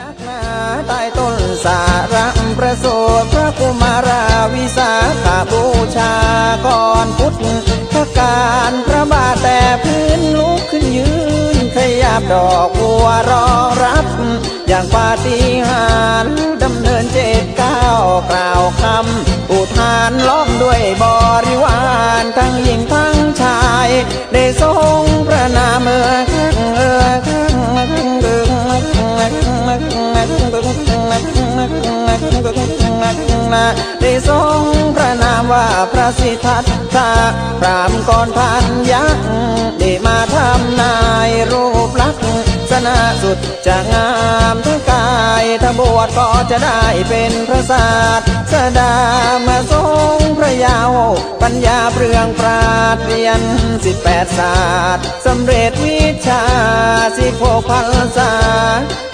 นักหนาใต้ต้นสาระประสูติพระกุมาราวิสาขาบูชาก่อนพุทธการพระบาทแต่พื้นลุกขึ้นยืน ขยับดอกบัวรอรับ อย่างปาฏิหาริย์ดำเนินเจ็ดก้าวกล่าวคำอุทานล้อมด้วยบริวารทั้งหญิงทั้ง ยได้ทรงพระนามว่าพระสิทธัตถะพรามก่อนพันยักษ์ได้มาทำนายรูปลักษณ์สนาสุดจะงามทั้งกายถ้าบวชก็จะได้เป็นพระศาสสดามาทรงพระยาวปัญญาเปลืองปราดเรียนสิบแปดศาสตร์สำเร็จวิชาสิบหกพันษาได้เข้า